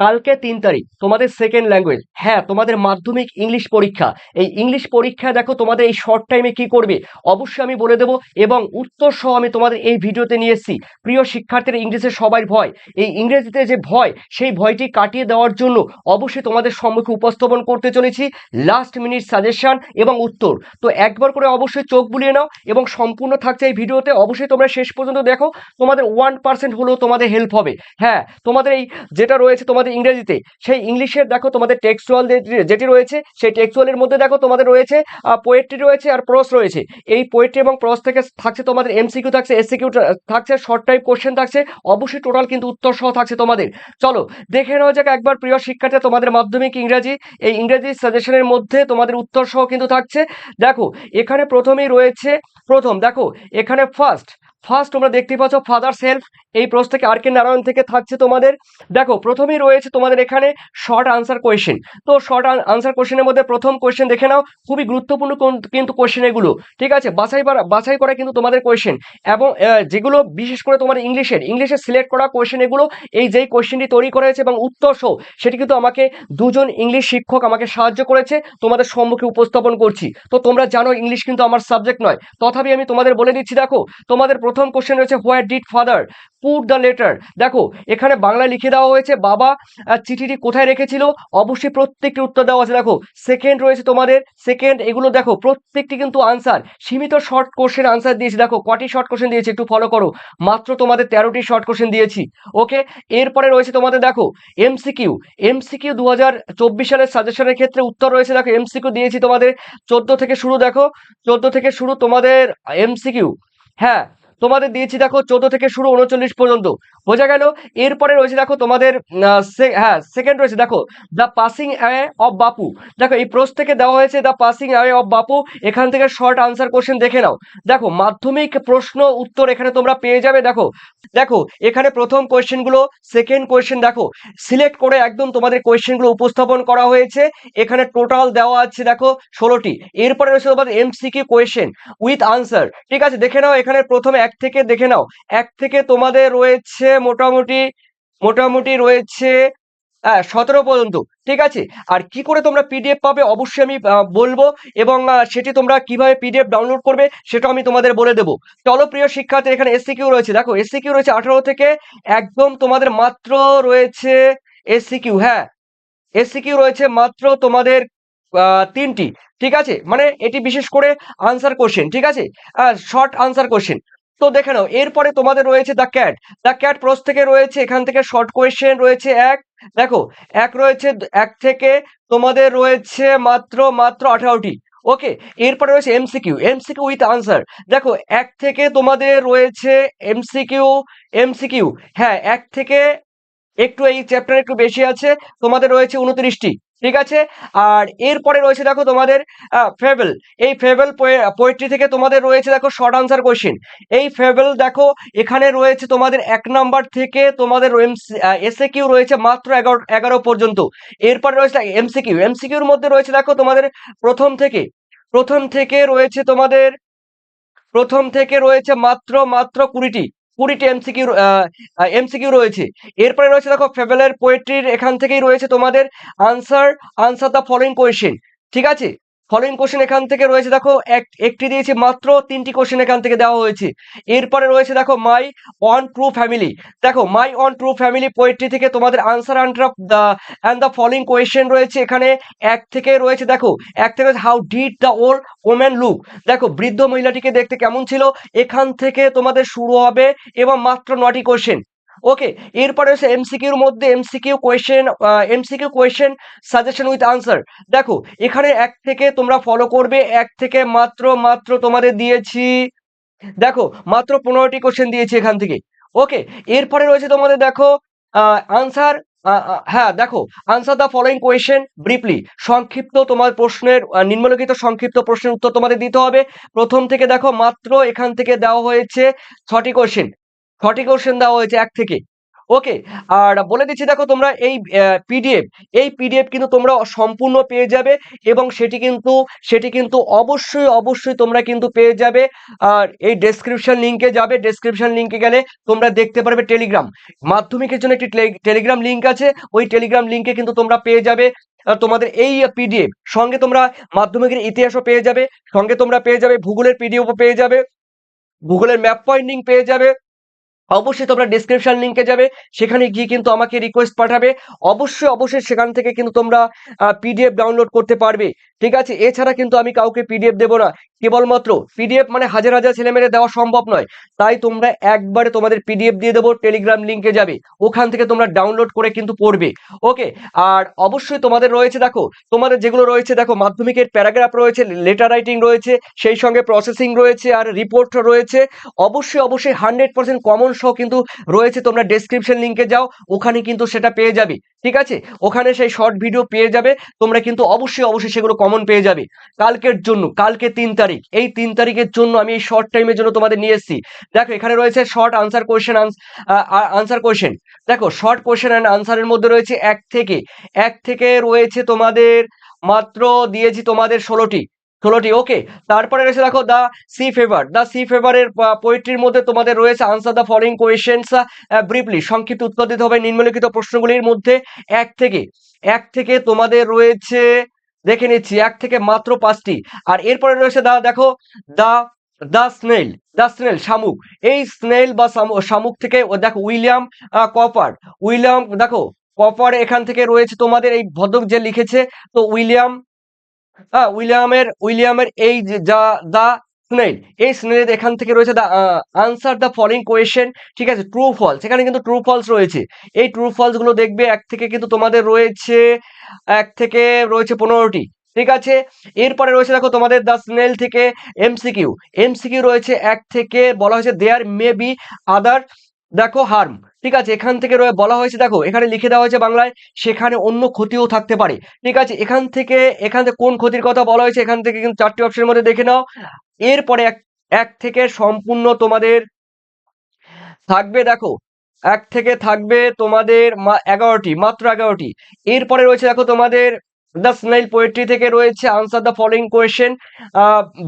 কালকে তিন তারিখ, তোমাদের সেকেন্ড ল্যাঙ্গুয়েজ হ্যাঁ তোমাদের মাধ্যমিক ইংলিশ পরীক্ষা। এই ইংলিশ পরীক্ষা দেখো তোমাদের এই শর্ট টাইমে কি করবে? অবশ্যই আমি বলে দেবো এবং উত্তর সহ আমি তোমাদের এই ভিডিওতে নিয়ে এসেছি। প্রিয় শিক্ষার্থীরা ইংলিশে সবাই ভয়। এই ইংরেজিতে যে ভয়, সেই ভয়টি কাটিয়ে দেওয়ার জন্য অবশ্যই তোমাদের সম্মুখে উপস্থাপন করতে চলেছি। লাস্ট মিনিট সাজেশন এবং উত্তর। তো একবার করে অবশ্যই চোখ বুলিয়ে নাও এবং সম্পূর্ণ থাকছে এই ভিডিওতে। অবশ্যই তোমরা শেষ পর্যন্ত দেখো। তোমাদের ওয়ান পার্সেন্ট হলেও তোমাদের হেল্প হবে। হ্যাঁ তোমাদের এই যেটা রয়েছে তোমাদের ইংরেজিতে, সেই ইংলিশের দেখো তোমাদের টেক্সচুয়াল যেটি রয়েছে, সেই টেক্সচুয়ালের মধ্যে দেখো তোমাদের রয়েছে পোয়েট্রি রয়েছে আর প্রস রয়েছে। এই পোয়েট্রি এবং প্রস থেকে থাকছে তোমাদের এমসিকিউ থাকছে এসসিকিউ থাকছে শর্ট টাইপ কোশ্চেন থাকছে অবশ্যই টোটাল কিন্তু উত্তর সহ থাকছে তোমাদের। চলো, দেখে নেওয়া যাক একবার প্রিয় শিক্ষার্থী, তোমাদের মাধ্যমিক ইংরাজি। এই ইংরেজি সাজেশনের মধ্যে তোমাদের উত্তর সহ কিন্তু থাকছে। দেখো, এখানে প্রথমেই রয়েছে, প্রথম, দেখো, এখানে ফার্স্ট ফার্স্ট তোমরা দেখতে পাচ্ছ ফাদার সেলফ এই প্রশ্ন থেকে আর কে নারায়ণ থেকে থাকছে তোমাদের? দেখো, প্রথমেই রয়েছে তোমাদের এখানে শর্ট আনসার কোয়েশ্চেন তো শর্ট আনসার কোয়েশ্চেনের মধ্যে প্রথম কোয়েশ্চেন দেখে নাও, খুবই গুরুত্বপূর্ণ কোন- কিন্তু কোয়েশ্চেন এগুলো। ঠিক আছে? বাছাই করা বাছাই করা কিন্তু তোমাদের কোয়েশ্চেন এবং যেগুলো বিশেষ করে তোমাদের ইংলিশের, ইংলিশে সিলেক্ট করা কোয়েশ্চেন এগুলো, এই যেই কোয়েশ্চেনটি তৈরি করা হয়েছে এবং উত্তর সহ, সেটি কিন্তু আমাকে দুজন ইংলিশ শিক্ষক আমাকে সাহায্য করেছে, তোমাদের সম্মুখে উপস্থাপন করছি। তো তোমরা জানো ইংলিশ কিন্তু আমার সাবজেক্ট নয়। তথাপি আমি তোমাদের বলে দিচ্ছি, দেখো, তোমাদের প্রথম কোশ্চেন রয়েছে what did father put the letter দেখো, এখানে বাংলা লিখে দেওয়া হয়েছে, বাবা চিঠিটি কোথায় রেখেছিল? অবশ্যই প্রত্যেকটি উত্তর দেওয়া আছে। দেখো সেকেন্ড রয়েছে তোমাদের সেকেন্ড এগুলো দেখো, প্রত্যেকটি কিন্তু আনসার সীমিত শর্ট কোশ্চেন আনসার দিয়েছি। দেখো, কটি শর্ট কোশ্চেন দিয়েছি একটু ফলো করো। মাত্র তোমাদের তেরোটি শর্ট কোশ্চেন দিয়েছি। ওকে এরপরে রয়েছে তোমাদের, দেখো এমসিকিউ এমসিকিউ দু হাজার চব্বিশ সালের সাজেশনের ক্ষেত্রে উত্তর রয়েছে। দেখো এমসিকিউ দিয়েছি তোমাদের, চোদ্দ থেকে শুরু দেখো, চোদ্দ থেকে শুরু তোমাদের এমসিকিউ হ্যাঁ তোমাদের দিয়েছি দেখো চোদ্দ থেকে শুরু উনচল্লিশ পর্যন্ত। বোঝা গেল? এরপরে রয়েছে দেখো তোমাদের হ্যাঁ সেকেন্ড রয়েছে দেখো দ্য পাসিং অ্যাওয়ে অফ বাপু দেখো, এই প্রশ্ন থেকে দেওয়া হয়েছে দ্য পাসিং অ্যাওয়ে অফ বাপু এখান থেকে শর্ট আনসার কোশ্চেন দেখে নাও। দেখো, মাধ্যমিক প্রশ্ন উত্তর এখানে তোমরা পেয়ে যাবে, দেখো। দেখো, এখানে প্রথম কোয়েশ্চেনগুলো সেকেন্ড কোয়েশ্চেন দেখো। সিলেক্ট করে একদম তোমাদের কোয়েশ্চেনগুলো উপস্থাপন করা হয়েছে। এখানে টোটাল দেওয়া আছে দেখো ষোলোটি। এরপরে রয়েছে তোমাদের এমসিকিউ কোয়েশ্চেন উইথ আনসার ঠিক আছে, দেখে নাও, এখানে প্রথমে এক থেকে দেখে নাও, এক থেকে তোমাদের রয়েছে মোটামুটি মোটামুটি রয়েছে হ্যাঁ সতেরো পর্যন্ত, ঠিক আছে? আর কি করে তোমরা পিডিএফ পাবে অবশ্যই আমি বলব এবং সেটি তোমরা কীভাবে পিডিএফ ডাউনলোড করবে সেটা আমি তোমাদের বলে দেবো। চলো প্রিয় শিক্ষার্থী, এখানে এসসি কিউ রয়েছে, দেখো এসসি কিউ রয়েছে আঠারো থেকে একদম তোমাদের মাত্র রয়েছে এসসি কিউ হ্যাঁ এসসি কিউ রয়েছে মাত্র তোমাদের তিনটি, ঠিক আছে? মানে এটি বিশেষ করে আনসার কোশ্চেন ঠিক আছে? শর্ট আনসার কোশ্চেন তো দেখে নাও, এরপরে তোমাদের রয়েছে the cat the cat prose থেকে রয়েছে, এখান থেকে শর্ট কোয়েশ্চেন রয়েছে এক। দেখো, এক রয়েছে, এক থেকে তোমাদের রয়েছে মাত্র মাত্র আঠারোটি। ওকে এরপরে রয়েছে এমসিকিউ এমসিকিউ উইথ আনসার দেখো, এক থেকে তোমাদের রয়েছে এমসিকিউ এমসিকিউ হ্যাঁ এক থেকে একটু এই চ্যাপ্টার একটু বেশি আছে, তোমাদের রয়েছে উনত্রিশটি। ঠিক আছে? আর এরপরে রয়েছে দেখো তোমাদের ফেবেল এই ফেবেল পোয়েট্রি থেকে তোমাদের রয়েছে দেখো শর্ট আনসার কোশ্চেন এই ফেবেল দেখো, এখানে রয়েছে তোমাদের এক নাম্বার থেকে তোমাদের এসএ কিউ রয়েছে মাত্র এগারো এগারো পর্যন্ত। এরপরে রয়েছে এমসিকিউ এমসিকিউর মধ্যে রয়েছে দেখো তোমাদের প্রথম থেকে প্রথম থেকে রয়েছে তোমাদের, প্রথম থেকে রয়েছে মাত্র মাত্র কুড়িটি। কুড়িটি এমসিকিউ এমসিকিউ রয়েছে। এরপরে রয়েছে দেখো ফেভেলের পোয়েট্রির এখান থেকেই রয়েছে তোমাদের answer answer the following question ঠিক আছে? ফলোইং কোশ্চেন এখান থেকে রয়েছে, দেখো, এক, একটি দিয়েছি মাত্র, তিনটি কোশ্চেন এখান থেকে দেওয়া হয়েছে। এরপরে রয়েছে, দেখো মাই অন ট্রু ফ্যামিলি দেখো my own true family poetry থেকে তোমাদের answer and the and the following question রয়েছে এখানে। এক থেকে রয়েছে, দেখো, এক থেকে how did the old women look দেখো, বৃদ্ধ মহিলাটিকে দেখতে কেমন ছিল? এখান থেকে তোমাদের শুরু হবে, এবং মাত্র নটি কোশ্চেন ওকে এরপরে হচ্ছে এমসিকিউর মধ্যে MCQ question MCQ question suggestion with answer দেখো, এখানে এক থেকে তোমরা ফলো করবে, এক থেকে মাত্র মাত্র তোমাদের দিয়েছি, দেখো, মাত্র পনেরোটি কোশ্চেন দিয়েছি এখান থেকে। ওকে এরপরে রয়েছে তোমাদের দেখো আনসার হ্যাঁ দেখো answer the following question briefly সংক্ষিপ্ত তোমার প্রশ্নের নিম্নলিখিত সংক্ষিপ্ত প্রশ্নের উত্তর তোমাদের দিতে হবে। প্রথম থেকে দেখো, মাত্র এখান থেকে দেওয়া হয়েছে ছটি কোশ্চেন ছটি কোশ্চেন দেওয়া হয়েছে এক থেকে। ওকে আর বলে দিচ্ছি, দেখো তোমরা এই পিডিএফ এই পিডিএফ কিন্তু তোমরা সম্পূর্ণ পেয়ে যাবে এবং সেটি কিন্তু সেটি কিন্তু অবশ্যই অবশ্যই তোমরা কিন্তু পেয়ে যাবে। আর এই ডেসক্রিপশন লিঙ্কে যাবে। ডেসক্রিপশন লিঙ্কে গেলে তোমরা দেখতে পারবে টেলিগ্রাম মাধ্যমিকের জন্য একটি টেলি- টেলিগ্রাম লিঙ্ক আছে। ওই টেলিগ্রাম লিঙ্কে কিন্তু তোমরা পেয়ে যাবে। তোমাদের এই পিডিএফ সঙ্গে তোমরা মাধ্যমিকের ইতিহাসও পেয়ে যাবে। সঙ্গে তোমরা পেয়ে যাবে, ভূগোলের পিডিএফও পেয়ে যাবে। ভূগোলের ম্যাপ পয়েন্টিং পেয়ে যাবে। অবশ্যই তোমরা ডিসক্রিপশন লিঙ্কে যাবে, সেখানে গিয়ে কিন্তু আমাকে রিকোয়েস্ট পাঠাবে। অবশ্যই অবশ্যই সেখান থেকে কিন্তু তোমরা পিডিএফ ডাউনলোড করতে পারবে। ঠিক আছে? এছাড়া কিন্তু আমি কাউকে পিডিএফ দেবো না। কেবলমাত্র পিডিএফ মানে হাজার হাজার ছেলেমেয়েদের দেওয়া সম্ভব নয়। তাই তোমরা একবারে তোমাদের পিডিএফ দিয়ে দেবো টেলিগ্রাম লিঙ্কে যাবে। ওখান থেকে তোমরা ডাউনলোড করে কিন্তু পড়বে। ওকে আর অবশ্যই তোমাদের রয়েছে, দেখো, তোমাদের যেগুলো রয়েছে, দেখো, মাধ্যমিকের প্যারাগ্রাফ রয়েছে লেটার রাইটিং রয়েছে, সেই সঙ্গে প্রসেসিং রয়েছে, আর রিপোর্ট রয়েছে। অবশ্যই অবশ্যই হান্ড্রেড পার্সেন্ট কমন সহ কিন্তু রয়েছে, তোমরা ডেসক্রিপশন লিঙ্কে যাও, ওখানে কিন্তু সেটা পেয়ে যাবে, ঠিক আছে? ওখানে সেই শর্ট ভিডিও পেয়ে যাবে, তোমরা কিন্তু অবশ্যই অবশ্যই সেগুলো কমন পেয়ে যাবে। কালকের জন্য, কালকে তিন তারিখ, এই তিন তারিখের জন্য আমি এই শর্ট টাইমের জন্য তোমাদের নিয়ে এসেছি। দেখো, এখানে রয়েছে short answer question answer question দেখো শর্ট কোয়েশ্চেন অ্যান্ড আনসারের মধ্যে রয়েছে এক থেকে এক থেকে রয়েছে তোমাদের, মাত্র দিয়েছি তোমাদের ষোলোটি। ষোলোটি ওকে তারপরে রয়েছে দেখো the sea fever the sea ফেভারের পোয়েট্রির মধ্যে তোমাদের রয়েছে answer the following questions briefly সংক্ষিপ্ত উত্তর দিতে হবে নিম্নলিখিত প্রশ্নগুলির মধ্যে এক থেকে এক থেকে তোমাদের রয়েছে, দেখে নিচ্ছি, এক থেকে মাত্র পাঁচটি। আর এরপরে রয়েছে দা, দেখো, the the snail the snail, শামুক। এই স্নেল বা শামু- শামুক থেকে দেখো, উইলিয়াম কপার। উইলিয়াম, দেখো, কপার এখান থেকে রয়েছে তোমাদের, এই ভদ্রক যে লিখেছে, তো উইলিয়াম হ্যাঁ উইলিয়ামের উইলিয়ামের এই যে যা, দা স্নেল এই স্নেল এখান থেকে রয়েছে the answer the following question, ঠিক আছে, ট্রু ফলস, এখানে কিন্তু ট্রু ফলস রয়েছে, এই ট্রু ফলসগুলো দেখবে এক থেকে কিন্তু তোমাদের রয়েছে, এক থেকে রয়েছে পনেরোটি, ঠিক আছে, এরপরে রয়েছে দেখো তোমাদের দ্য স্নেল থেকে এমসিকিউ এমসিকিউ রয়েছে এক থেকে বলা হয়েছে দেয়ার মে বি আদার দেখো হার্ম ঠিক আছে? এখান থেকে রয়ে বলা হয়েছে, দেখো, এখানে লিখে দেওয়া হয়েছে বাংলায়, সেখানে অন্য ক্ষতিও থাকতে পারে। ঠিক আছে? এখান থেকে এখান থেকে কোন ক্ষতির কথা বলা হয়েছে, এখান থেকে কিন্তু চারটি অপশনের মধ্যে দেখে নাও। এরপরে এক এক থেকে সম্পূর্ণ তোমাদের থাকবে, দেখো, এক থেকে থাকবে তোমাদের এগারোটি, মাত্র এগারোটি। এরপরে রয়েছে, দেখো, তোমাদের দ্য স্নাইল পোয়েট্রি থেকে রয়েছে answer the following question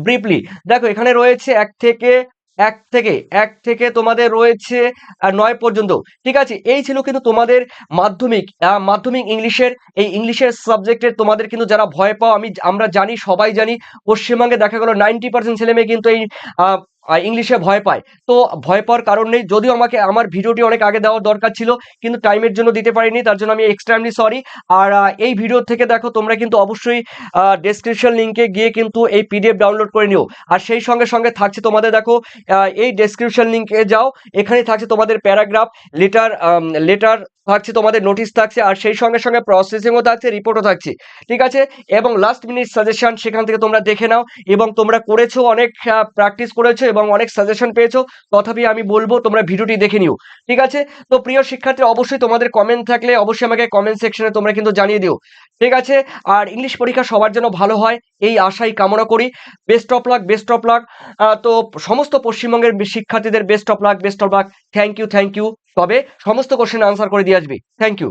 briefly দেখো, এখানে রয়েছে এক থেকে এক থেকে এক থেকে তোমাদের রয়েছে নয় পর্যন্ত। ঠিক আছে? এই ছিল কিন্তু তোমাদের মাধ্যমিক মাধ্যমিক ইংলিশের, এই ইংলিশের সাবজেক্টের তোমাদের কিন্তু যারা ভয় পাও, আমি আমরা জানি, সবাই জানি, পশ্চিমবঙ্গে দেখা গেলো নাইনটি পার্সেন্ট ছেলেমেয়ে কিন্তু এই ইংলিশে ভয় পায়। তো ভয় পাওয়ার কারণ নেই। যদিও আমাকে আমার ভিডিওটি অনেক আগে দেওয়ার দরকার ছিল, কিন্তু টাইমের জন্য দিতে পারিনি, তার জন্য আমি এক্সট্রিমলি সরি আর এই ভিডিও থেকে দেখো, তোমরা কিন্তু অবশ্যই ডেসক্রিপশন লিঙ্কে গিয়ে কিন্তু এই পিডিএফ ডাউনলোড করে নিও। আর সেই সঙ্গে সঙ্গে থাকছে তোমাদের দেখো এই ডেসক্রিপশন লিঙ্কে যাও। এখানে থাকছে তোমাদের প্যারাগ্রাফ লেটার লেটার থাকছে, তোমাদের নোটিশ থাকছে, আর সেই সঙ্গে সঙ্গে প্রসেসিংও থাকছে রিপোর্টও থাকছে। ঠিক আছে? এবং লাস্ট মিনিট সাজেশন সেখান থেকে তোমরা দেখে নাও, এবং তোমরা করেছ অনেক প্র্যাকটিস করেছ এবং অনেক সাজেশন পেয়েছ। তথাপি আমি বলব, তোমরা ভিডিওটি দেখে নিও। ঠিক আছে? তো প্রিয় শিক্ষার্থী, অবশ্যই তোমাদের কমেন্ট থাকলে অবশ্যই আমাকে কমেন্ট সেকশনে তোমরা কিন্তু জানিয়ে দিও। ঠিক আছে? আর ইংলিশ পরীক্ষা সবার জন্য ভালো হয়, এই আশাই কামনা করি। Best of luck best of luck তো সমস্ত পশ্চিমবঙ্গের শিক্ষার্থীদের best of luck best of luck thank you thank you তবে সমস্ত কোশ্চেন আনসার করে দিয়ে আসবি। Thank you